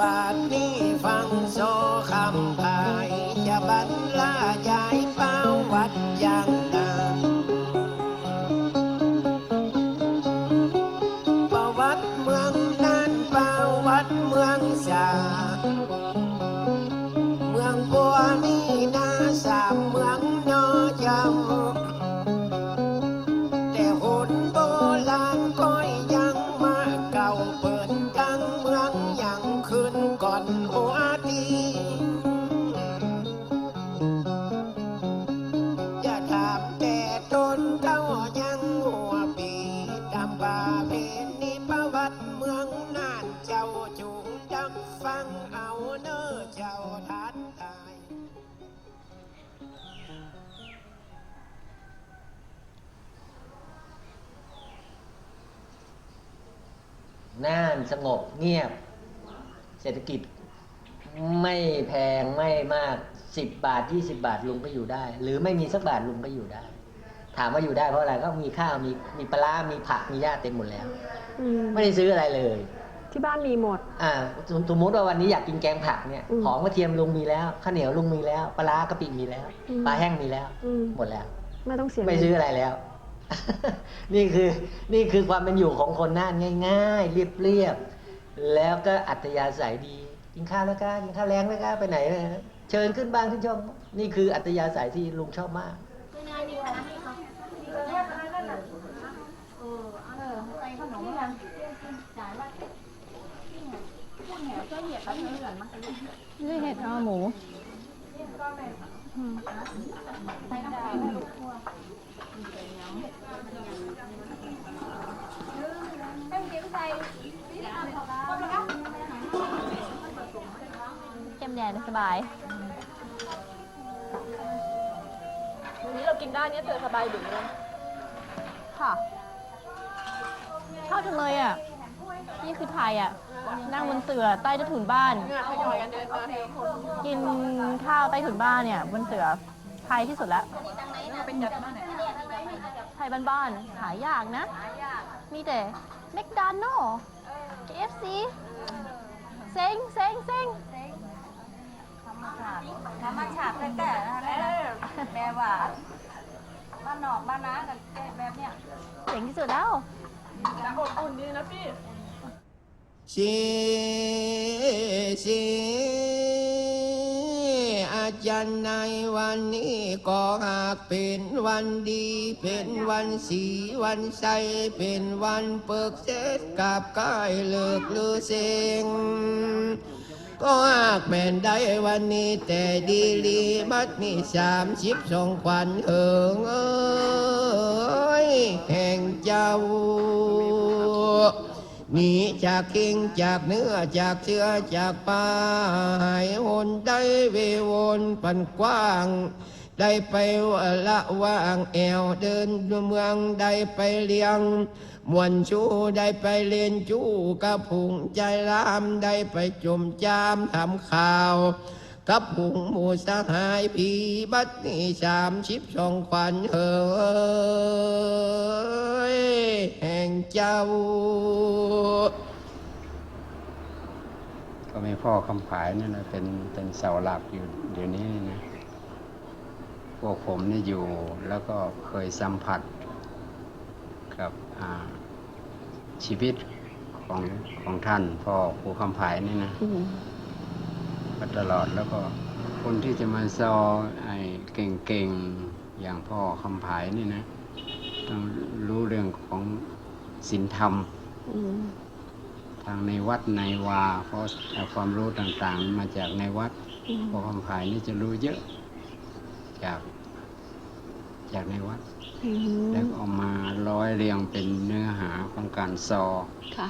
บาทนี้ฟังโซคำพายจะบรรลายาย น่านสงบเงียบ เศรษฐกิจไม่แพงไม่มากสิบบาทยี่สิบาทลุงก็อยู่ได้ หรือไม่มีสักบาทลุงก็อยู่ได้ ถามว่าอยู่ได้เพราะอะไรก็มีข้าวมีมีปลาร้ามีผักมีหญ้าเต็มหมดแล้ว อืมไม่ได้ซื้ออะไรเลย ที่บ้านมีหมด อ่าสมสมมติว่าวันนี้อยากกินแกงผักเนี่ยอืมหอมกระเทียมลุงมีแล้วข้าวเหนียวลุงมีแล้วปลาร้ากะปิมีแล้วอืม ปลาแห้งมีแล้ว อืมหมดแล้ว ไม่ต้องเสียไม่เงินซื้ออะไรแล้ว นี่คือนี่คือความเป็นอยู่ของคนน่านง่าย ๆ เรียบๆแล้วก็อัธยาศัยดีกินข้าวแล้วก็กินข้าวแรงแล้วก็ไปไหนนะเชิญขึ้นบ้านขึ้นช่องนี่คืออัธยาศัยที่ลุงชอบมากนี่เห็ดห่อหมู แดงสบาย วันนี้เรากินได้เนี่ยเธอสบายดึงเลยค่ะชอบจังเลยอะ นี่คือไทยอะ นั่งบนเสื่อใต้ใต้ถุนบ้านงานทยอยกันเดินมากินข้าวใต้ถุนบ้านเนี่ย บนเสื่อไทยที่สุดแล้วเป็นยัดบ้านไหนไทยบ้านๆหายากนะ มีแต่แมคโดนัลล์ KFC เซ็งเซ็งเซ็งธร รมชาติธรรมชาติแต่แต่แม่ว่าบ้านนอกบ้านนากันแบบเนี้ยเจ๋งที่สุดแล้วแต่อบอุ่นดีนะพี่สิสิอาจารย์ในวันนี้ก็หากเป็นวันดี เป็นวันสีวันใส เป็นวันเปิกเสร็จกับกายเลิกลือเสียง ก็หากแม่นได้วันนี้แต่ดีลีบัดนี้สามสิบสองควันเอิงเอ้ยแห่งเจ้าหนีจากคิงจากเนื้อจากเชื้อจากป่าหายหนได้เววนปันกว้าง ได้ไปละว่างแอวเดินเมืองได้ไปเลี้ยง มวนชูได้ไปเล่นจู้กระพุงใจรามได้ไปจมจามทำข่าวกับพุงหมูสหายพีบัดนี้สามชิบสองควันเฮ้ยแห่งเจ้า ก็มีพ่อคำผายนี่นะเป็นเป็นเสาหลักอยู่เดี๋ยวนี้นะ พวกผมนี่อยู่แล้วก็เคยสัมผัส ชีวิตของของท่านพ่อครูคำผายนี่นะอืมมาตลอดแล้วก็คนที่จะมาซอไอ้เก่งๆ อย่างพ่อคำผายนี่นะ ต้องรู้เรื่องของศีลธรรมอืมทางในวัดในวาเพราะความรู้ต่างๆ มาจากในวัดอืมพอคำผายนี่จะรู้เยอะ จากจากในวัดอืม แล้วก็เออกมาร้อยเรียงเป็นเนื้อหาของการซอค่ะ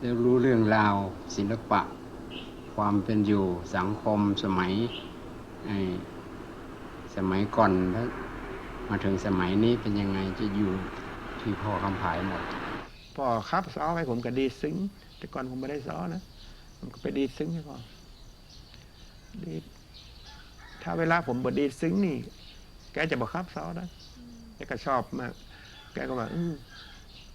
แล้วรู้เรื่องราวศิลปะคความเป็นอยู่สังคมสมัยไอ้สมัยก่อนแล้วมาถึงสมัยนี้เป็นยังไงจะอยู่ที่พ่อคำผายหมด พ่อครับซ้อให้ผมก็ดีดซึ้ง แต่ก่อนผมไม่ได้ซ้อนะผมก็ไปดีดซึ้งให้พ่อดีดถ้าเวลาผมบดีดซึ้งนี่ แกจะบอกครับซ้อนะแกก็ชอบมาก แกก็บอกอืม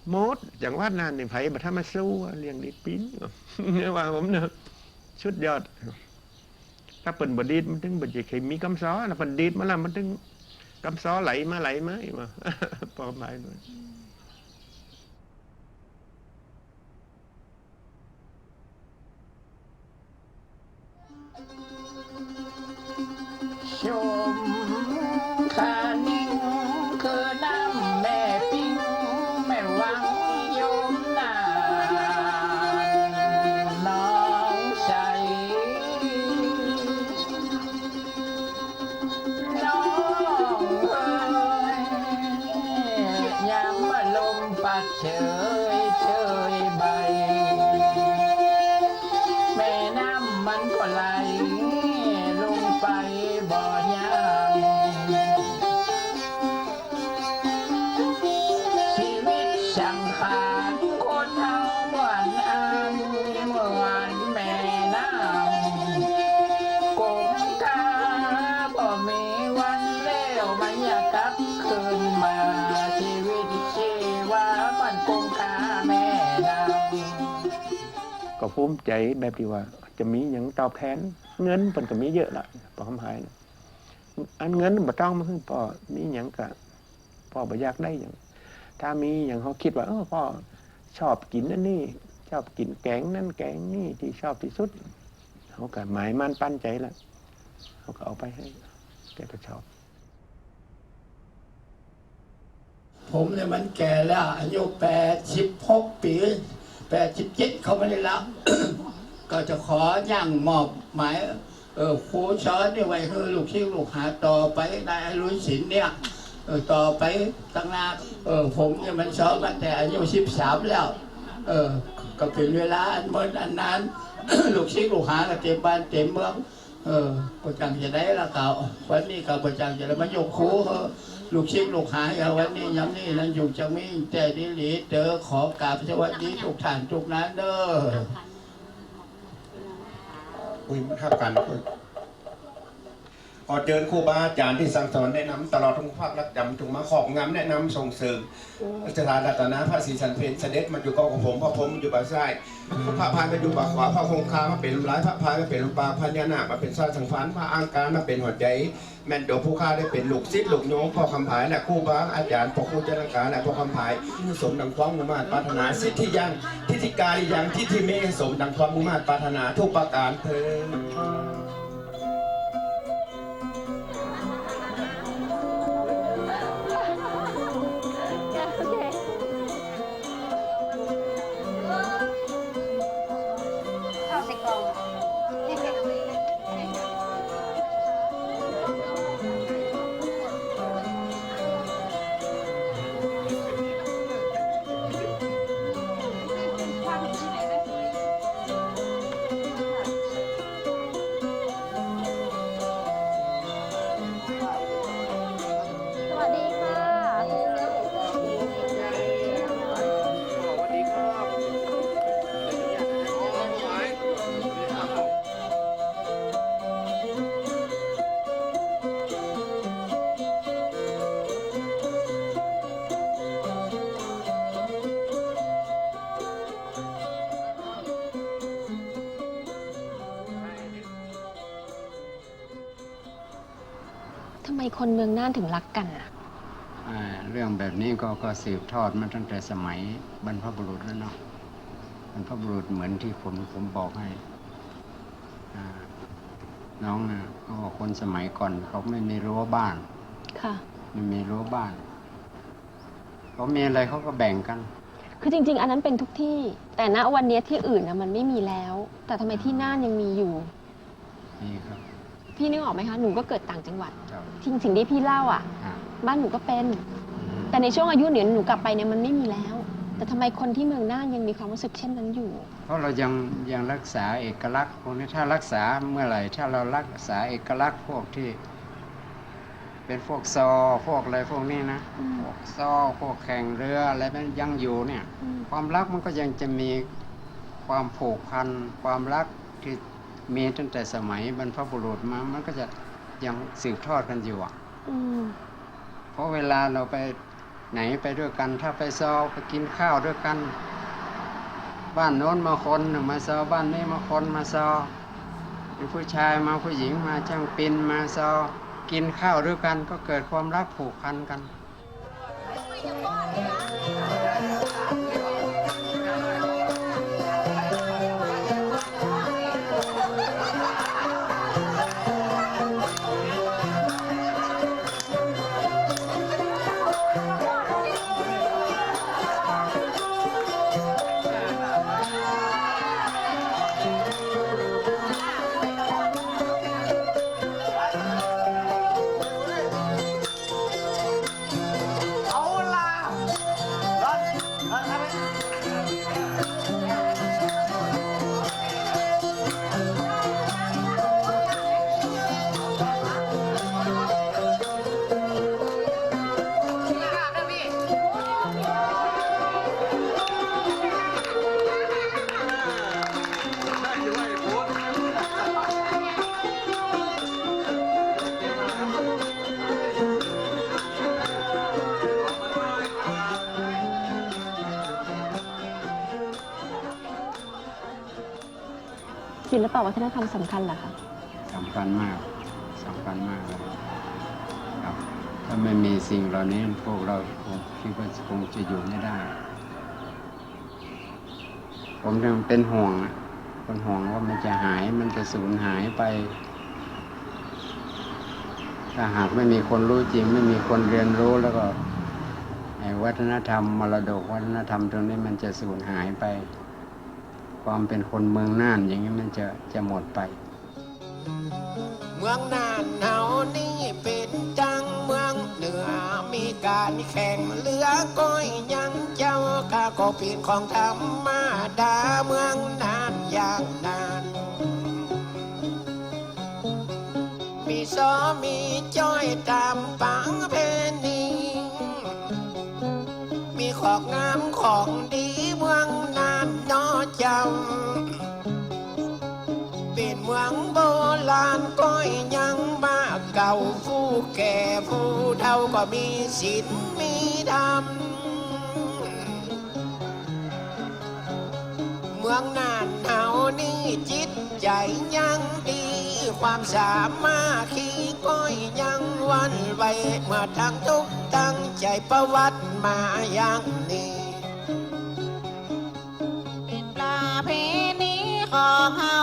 โมดอย่างว่าดนานนี่ไผ่บัถ้ามาสู้อะเลี้ยงดีดปิ้นเนี่ยว่าผมเนอะชุดยอด ถ้าเปิ่นบดีดมันถึงบดีเคยมีคำซ้อนะเปิ่นดีดมาแล้วมันถึงคำซ้อไหลมาไหลมาอีกมาพอหมายด้วยชม ลม ภูมิใจแบบที่ว่า จะมีอย่างตอบแทน เงินมันก็มีเยอะละพอคำหายนะอันเงินบ่ต้องมาขึ้นพอมีอย่างกะพ่อบ่อยากได้อย่าง ถ้ามีอย่างเขาคิดว่าเออพ่อชอบกินนั่นนี่ ชอบกินแกงนั่นแกงนี่ที่ชอบที่สุดเขาก็หมายมั่นปั้นใจละเขาก็เอาไปให้แกก็ชอบ ผมเนี่ยมันแก่แล้วอายุแปดสิบหกปี แปดสิบเจ็ดเขาไม่ได้รับ ก็จะขอย่างมอบหมายครูสอนนี่ไว้คือลูกที่ลูกหาต่อไปได้รุ่นศิลป์เนี่ยต่อไปตั้งนาผมเนี่ยมันสอนมาแต่อายุสิบสามแล้วก็เป็นเวลาอันเมื่อนอันนนลูกศิษย์ลูกหาก็เต็มบ้านเต็มเมือง เออประจังจะได้ละเก่าวันนี้ก็ประจังจะได้มายกคูเออลูกชิ้นลูกหาอย่างวันนี้ย้ำนี่นั่นอยู่จังมีแต่ดีลีเด้อขอกราบสวัสดีทุกท่านทุกนั้นเด้ออุ้ยมันทับกัน ขอเชิญครูบาอาจารย์ที่สั่งสอนแนะนำตลอดทุกภาครักจำถึงมาขอบงามแนะนำส่งเสริมสถานรัตนาพระศรีสันเพนเสด็จมาอยู่กับผมพระพรหมอยู่บ่าซ้ายพระพายมาอยู่บ่าขวาพระคงคามาเป็นลมร้ายพระพายมาเป็นลมปลาพญานาคมาเป็นสร้อยสังฟานพระอังการมาเป็นหัวใจแม่นโดผู้ฆ่าได้เป็นลูกศิษย์ลูกโยมพ่อคำผายและครูบาอาจารย์พ่อครูเจริญการและพ่อคำผายสมดังความมุ่งมาตรปรารถนาสิทธิยังทิฏฐิการยังทิฏฐิเมสมดังความมุ่งมาตรปรารถนาทุกประการเถิด คนเมืองน่านถึงรักกันอะอ่าเรื่องแบบนี้ก็ก็สืบทอดมาตั้งแต่สมัยบรรพบุรุษแล้วเนาะบรรพบุรุษเหมือนที่ผมผมบอกให้อ่าน้องนะเขาบอกคนสมัยก่อนเขาไม่มีรั้วบ้าน ค่ะ ไม่มีรั้วบ้านเขามีอะไรเขาก็แบ่งกัน คือจริง ๆ อันนั้นเป็นทุกที่ แต่ณวันนี้ที่อื่นนะมันไม่มีแล้ว แต่ทำไมที่น่านยังมีอยู่ นี่ครับ พี่นึกออกไหมคะหนูก็เกิดต่างจังหวัดครับที่สิ่งที่พี่เล่าอะ อ่าบ้านหนูก็เป็นอืมแต่ในช่วงอายุเนี่ยหนูกลับไปเนี่ยมันไม่มีแล้วอแต่ทำไมคนที่เมืองน่านยังมีความรู้สึกเช่นนั้นอยู่ เพราะเรายังยังรักษาเอกลักษณ์พวกนี้ถ้ารักษาเมื่อไหร่ ถ้าเรารักษาเอกลักษณ์พวกที่ เป็นพวกซอพวกอะไรพวกนี้นะอืม พวกซอพวกแข่งเรืออะไรมันยังอยู่เนี่ยอืมความรักมันก็ยังจะมีความผูกพัน ความรักที่ มีตั้งแต่สมัยบรรพบุรุษมามันก็จะยังสืบทอดกันอยู่อะอืมเพราะเวลาเราไปไหนไปด้วยกัน ถ้าไปซอไปกินข้าวด้วยกัน บ้านโน้นมาคนหนึ่งมาซอบ้านนี้มาคนมาซอมีผู้ชายมาผู้หญิงมาช่างปินมาซอกินข้าวด้วยกันก็เกิดความรักผูกพันกัน ปวัฒนธรรมสำคัญเหรอคะสำคัญมากสำคัญมากเลยครับ ถ้าไม่มีสิ่งเหล่านี้พวกเราคงคิดว่าคงจะอยู่ไม่ได้ ผมยังเป็นห่วงอะเป็นห่วงว่ามันจะหายมันจะสูญหายไป ถ้าหากไม่มีคนรู้จริง ไม่มีคนเรียนรู้แล้วก็ไอ้วัฒนธรรมมรดกวัฒนธรรมตรงนี้มันจะสูญหายไป ความเป็นคนเมืองน่านอย่างนี้มันจะจะหมดไป เมืองน่านเฮานี่เป็นจังเมืองเหนือมีการแข่งเรือก้อยยังเจ้าข้าก็เป็นของธรรมดาเมืองน่านอย่างนั้นมีซอมีจ้อยตามปังเพนีมีของงามของดี ก่าผู้แก่ผู้เฒ่าก็มีศีลมีธรรมเมืองนานเฮานี่จิตใจยังดี ความสามารถขี้ก้อยยังวันไวเมื่อทั้งทุกข์ตั้งใจประวัติมาอย่างนี้เป็นปลาเพณีของเฮา